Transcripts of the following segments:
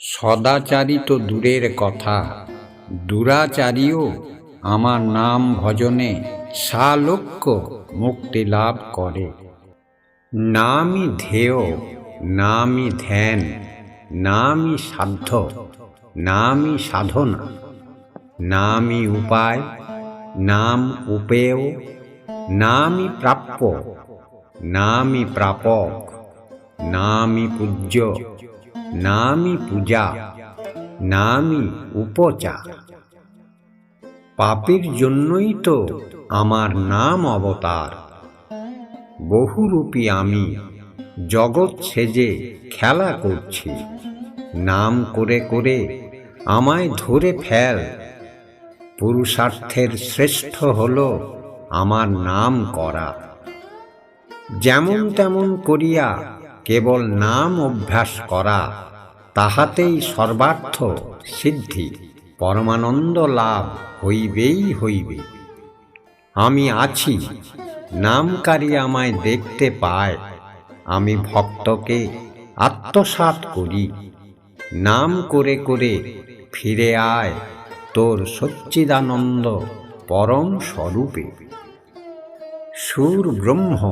সদাচারী তো দূরের কথা। দুরাচারীও আমার নাম ভজনে সালোক্য মুক্তি লাভ করে। নামই ধেয় নামই ধ্যান, নামই সাধ্য, নামই সাধনা, নামই উপায়, নাম উপেয়, নামই প্রাপ্য, নামই প্রাপক, নামই পূজ্য। নামই পূজা নামই উপচার পাপের জন্যই তো আমার নাম অবতার। বহুরূপী আমি জগৎ সেজে খেলা করছি। নাম করে করে আমায় ধরে ফেল। পুরুষার্থের শ্রেষ্ঠ হল আমার নাম করা। যেমন তেমন করিয়া কেবল নাম অভ্যাস করা, তাহাতেই সর্বার্থ সিদ্ধি, পরমানন্দ লাভ হইবেই হইবে। আমি আছি, নামকারী আমায় দেখতে পায়, আমি ভক্তকে আত্মসাৎ করি। নাম করে করে ফিরে আয় তোর সচ্চিদানন্দ পরম স্বরূপে। সুর ব্রহ্ম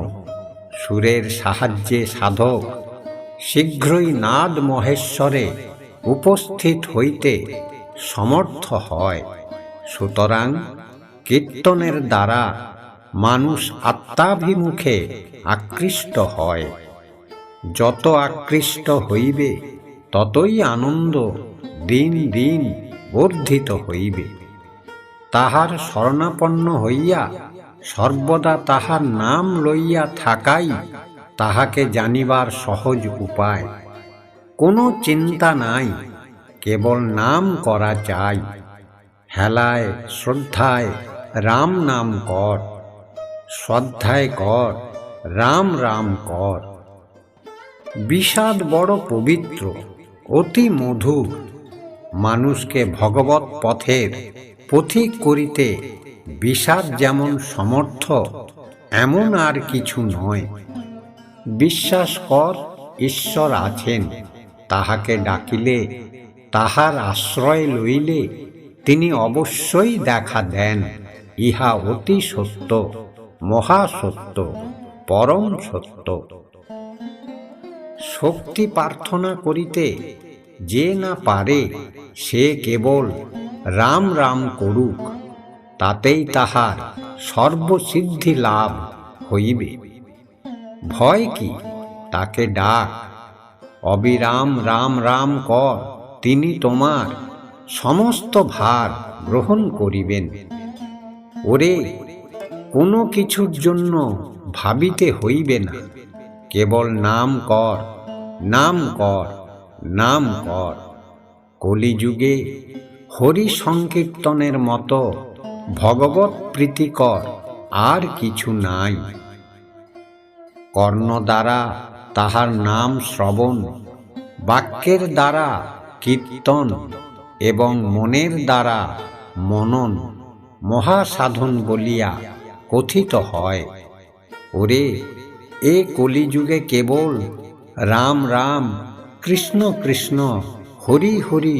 সুরের সাহায্যে সাধক, শীঘ্রই নাদ মহেশ্বরে উপস্থিত হইতে সমর্থ হয়। সুতরাং কীর্তনের দ্বারা মানুষ আত্মাভিমুখে আকৃষ্ট হয়। যত আকৃষ্ট হইবে, ততই আনন্দ দিন দিন বর্ধিত হইবে। তাহার শরণাপন্ন হইয়া সর্বদা তাহার নাম লইয়া থাকাই তাহাকে জানিবার সহজ উপায়। কোনো চিন্তা নাই, কেবল নাম করা চাই। হেলায়, শ্রদ্ধায়, রাম নাম কর। শ্রদ্ধায় কর, রাম রাম কর। বিষাদ বড় পবিত্র, অতি মধুর। মানুষকে ভগবত পথের পথিক করিতে বিষাদ যেমন সমর্থ, এমন আর কিছু নয়। বিশ্বাস কর, ঈশ্বর আছেন। তাহাকে ডাকিলে, তাহার আশ্রয় লইলে তিনি অবশ্যই দেখা দেন। ইহা অতি সত্য মহাসত্য পরম সত্য। শক্তি প্রার্থনা করিতে যে না পারে, সে কেবল রাম রাম করুক। তাতেই তাহার সর্বসিদ্ধি লাভ হইবে। ভয় কি? তাকে ডাক, অবিরাম, রাম রাম কর, তিনি তোমার সমস্ত ভার গ্রহণ করিবেন। ওরে, কোনো কিছুর জন্য ভাবিতে হইবে না। কেবল নাম কর নাম কর নাম কর। কলিযুগে হরি সংকীর্তনের মতো ভগবত প্রীতিকর, আর কিছু নাই। কর্ণ দ্বারা তাহার নাম শ্রবণ, বাক্যের দ্বারা কীর্তন, এবং মনের দ্বারা মনন মহাসাধন বলিয়া কথিত হয়। ওরে, এ কলিযুগে কেবল রাম রাম, কৃষ্ণ কৃষ্ণ, হরি হরি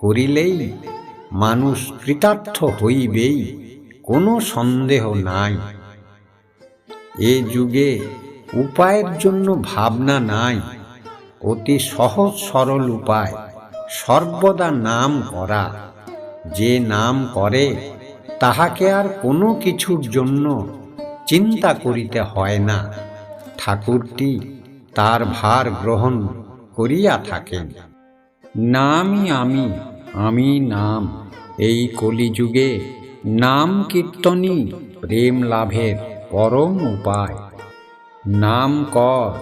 করিলেই মানুষ কৃতার্থ হইবেই, কোনো সন্দেহ নাই। এ যুগে উপায়ের জন্য ভাবনা নাই, অতি সহজ সরল উপায়, সর্বদা নাম করা। যে নাম করে, তাহাকে আর কোনো কিছুর জন্য চিন্তা করিতে হয় না। ঠাকুরটি তার ভার গ্রহণ করিয়া থাকেন। নামই আমি আমি নাম। এই কলিযুগে নাম কীর্তনই প্রেম লাভের পরম উপায়। নাম কর,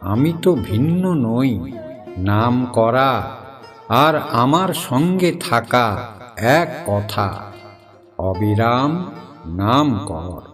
আমি তো ভিন্ন নই। নাম করা আর আমার সঙ্গে থাকা এক কথা। অবিরাম নাম কর।